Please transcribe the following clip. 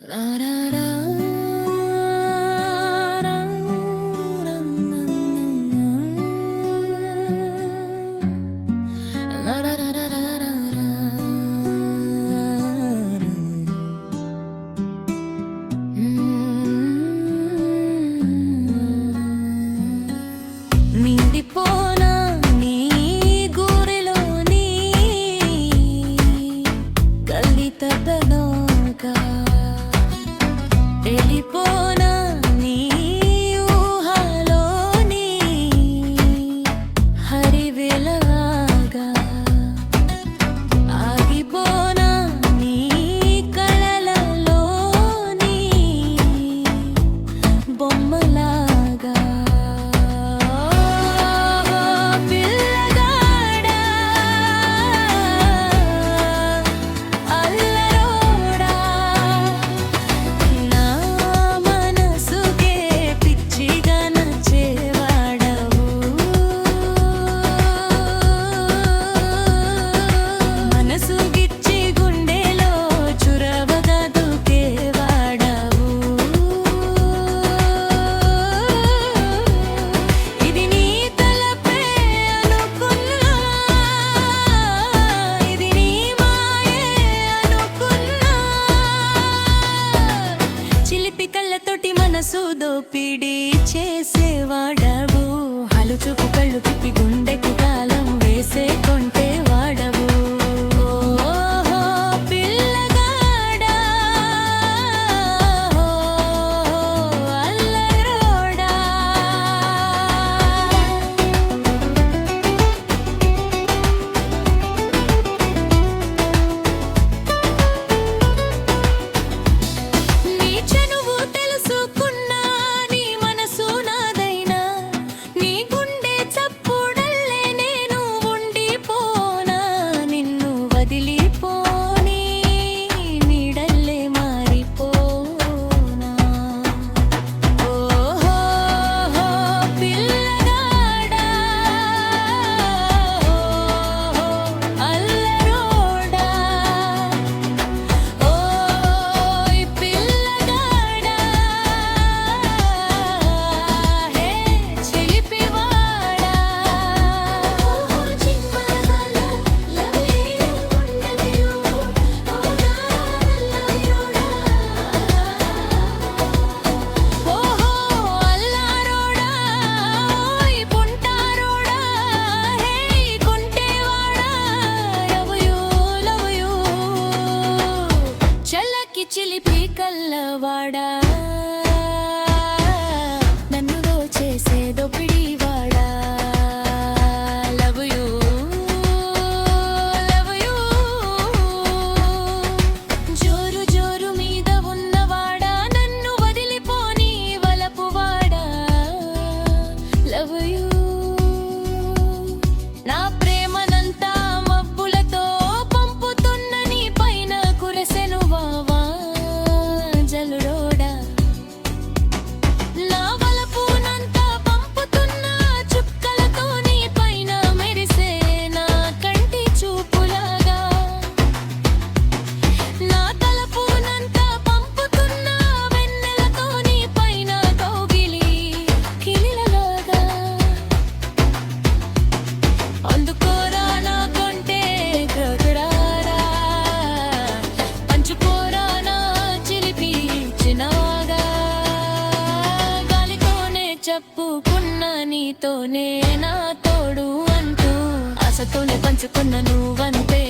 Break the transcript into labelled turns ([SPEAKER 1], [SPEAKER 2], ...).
[SPEAKER 1] La, da, da. చిలిపి కల్లవాడా నీతోనే నా తోడు అంటూ ఆశతోనే పంచుకున్న నువ్వంతే.